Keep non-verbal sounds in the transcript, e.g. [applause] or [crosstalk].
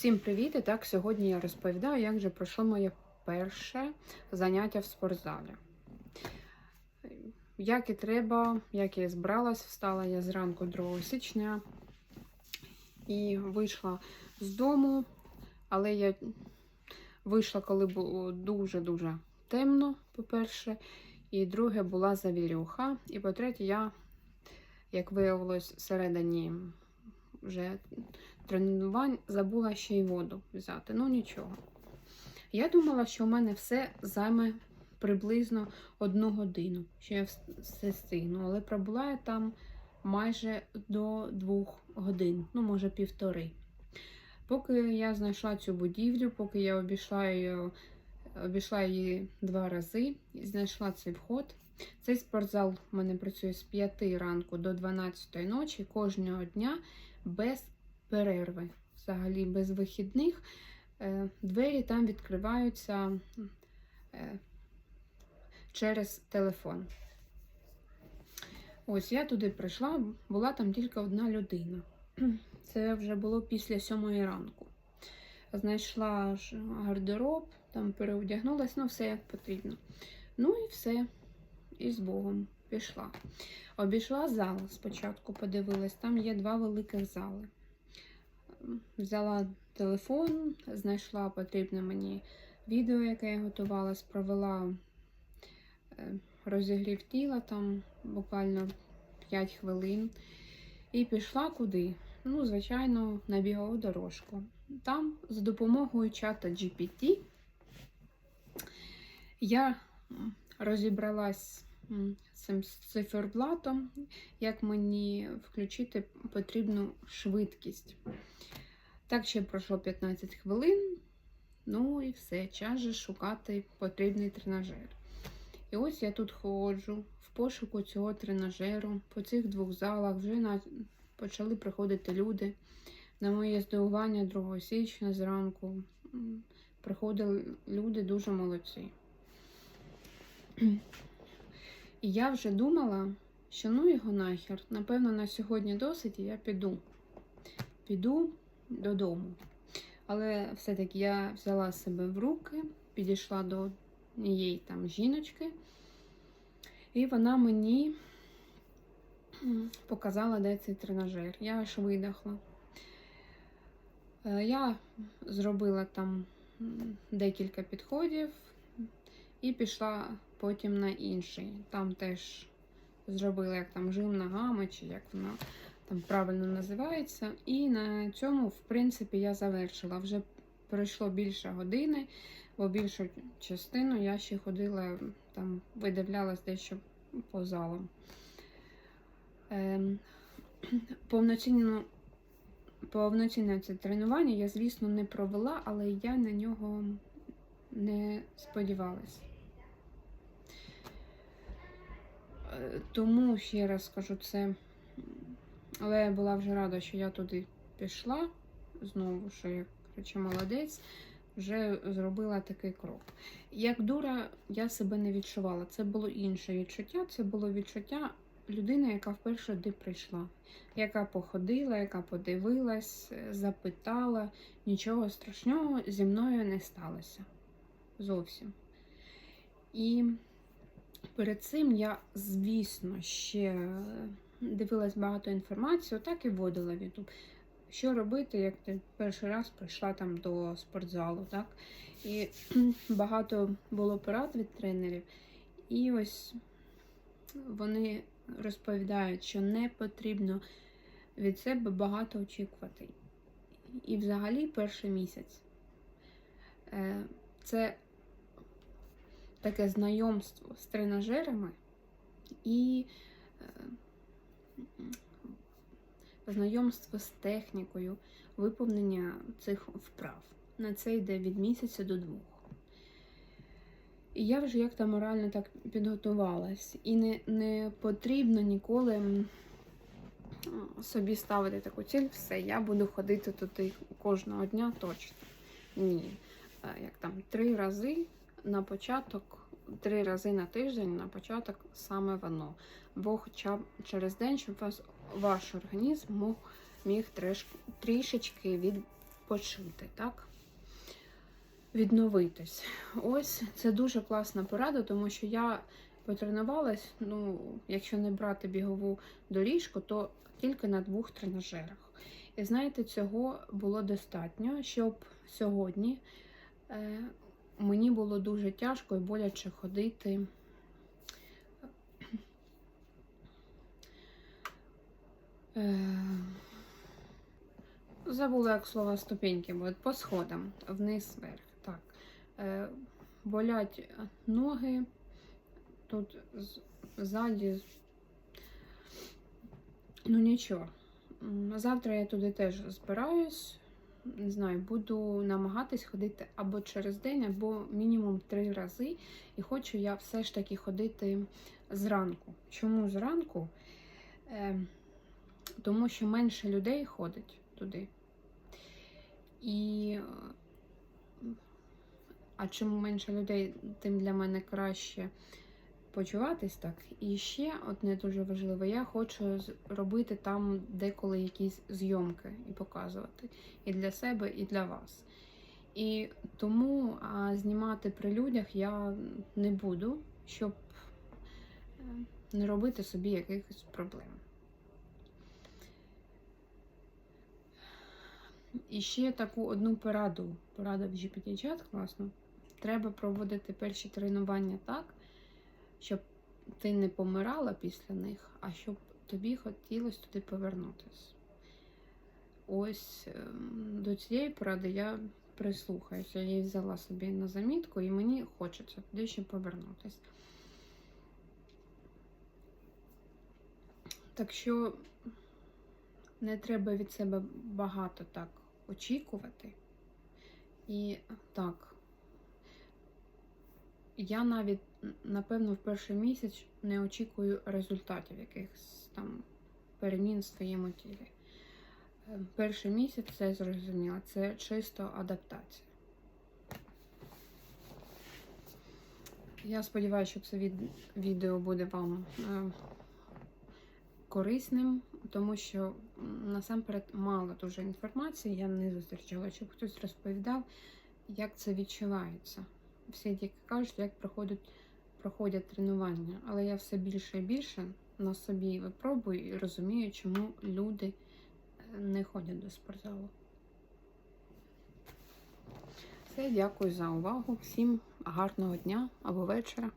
Всім привіт! І так, сьогодні я розповідаю, як же пройшло моє перше заняття в спортзалі. Як і треба, як я збиралась, встала я зранку 2 січня і вийшла з дому, але я вийшла, коли було дуже-дуже темно, по-перше, і друге була завірюха. І по-третє, я, як виявилось, всередині вже тренувань забула ще й воду взяти. Ну нічого. Я думала, що у мене все займе приблизно одну годину, що я все стигну, але пробула я там майже до двох годин, ну, може, півтори. Поки я знайшла цю будівлю, поки я обійшла її, обійшла її два рази і знайшла цей вход. Цей спортзал у мене працює з 5 ранку до 12 ночі кожного дня без перерви, взагалі без вихідних. Е, Двері там відкриваються е, через телефон. Ось я туди прийшла, була там тільки одна людина. Це вже було після сьомої ранку. Знайшла гардероб, там переодягнулася, ну все як потрібно. Ну і все. І з Богом пішла. Обійшла зал спочатку, подивилась, там є два великих зали. Взяла телефон, знайшла потрібне мені відео, яке я готувалась, провела е, розігрів тіла там буквально 5 хвилин. І пішла куди? Ну, звичайно, на бігову дорожку. Там за допомогою чата GPT я розібралась цим циферблатом, як мені включити потрібну швидкість. Так, ще пройшло 15 хвилин. Ну і все, час же шукати потрібний тренажер. І ось я тут ходжу в пошуку цього тренажеру. По цих двох залах вже на... почали приходити люди. На моє здивування 2 січня зранку приходили люди дуже молодці. І я вже думала, що ну його нахер, напевно, на сьогодні досить, і я піду. Піду додому. Але все-таки я взяла себе в руки, підійшла до однієї там жіночки, і вона мені показала, де цей тренажер. Я аж видихла. Е, Я зробила там декілька підходів і пішла потім на інший. Там теж зробила як там жим ногами, чи як вона там правильно називається. І на цьому, в принципі, я завершила. Вже пройшло більше години, бо більшу частину я ще ходила, там видивлялась дещо по залам. Ем, повноцінно Повноцінне це тренування я, звісно, не провела, але я на нього не сподівалась. Е, Тому ще раз скажу це, але я була вже рада, що я туди пішла. Знову, що я коротше, молодець, вже зробила такий крок. Як дура, я себе не відчувала. Це було інше відчуття. Це було відчуття людини, яка вперше туди прийшла, яка походила, яка подивилась, запитала. Нічого страшного зі мною не сталося. Зовсім. І перед цим я, звісно, ще дивилась багато інформації, отак і вводила в YouTube. Що робити, як ти перший раз прийшла там до спортзалу, так? І [clears throat] багато було порад від тренерів. І ось вони розповідають, що не потрібно від себе багато очікувати. І взагалі перший місяць е, це таке знайомство з тренажерами і е, знайомство з технікою виповнення цих вправ. На це йде від місяця до двох. І я вже як-то морально так підготувалась. І не, не потрібно ніколи собі ставити таку ціль, все, я буду ходити туди кожного дня точно. Ні. Як там три рази на початок, три рази на тиждень на початок саме воно. Бо хоча б через день, щоб вас, ваш організм міг треш, трішечки відпочити, так? Відновитись. Ось це дуже класна порада, тому що я потренувалась, ну, якщо не брати бігову доріжку, то тільки на двох тренажерах. І знаєте, цього було достатньо, щоб сьогодні е, мені було дуже тяжко і боляче ходити. Е, Забула, як слова ступеньки будуть по сходам, вниз вверх. Так. Е, болять ноги, тут ззаді. Ну нічого. Завтра я туди теж збираюсь. Не знаю, буду намагатись ходити або через день, або мінімум три рази. І хочу я все ж таки ходити зранку. Чому зранку? Е, тому що менше людей ходить туди. І а чим менше людей, тим для мене краще почуватись так. І ще одне дуже важливе, я хочу робити там деколи якісь зйомки і показувати і для себе, і для вас. І тому а, знімати при людях я не буду, щоб е, не робити собі якихось проблем. І ще таку одну пораду. Порада в GPT-чат, класно. Треба проводити перші тренування так, щоб ти не помирала після них, а щоб тобі хотілося туди повернутися. Ось ем, до цієї поради я прислухаюся. Я її взяла собі на замітку, і мені хочеться туди ще повернутися. Так що не треба від себе багато так очікувати. І так, я навіть, напевно, в перший місяць не очікую результатів якихось там перемін в своєму тілі. Е, Перший місяць це зрозуміло, це чисто адаптація. Я сподіваюся, що це від- відео буде вам е, корисним, тому що насамперед мало дуже інформації. Я не зустрічала, щоб хтось розповідав, як це відчувається. Всі тільки кажуть, як проходять, проходять тренування, але я все більше і більше на собі випробую і розумію, чому люди е, не ходять до спортзалу. Все, дякую за увагу. Всім гарного дня або вечора.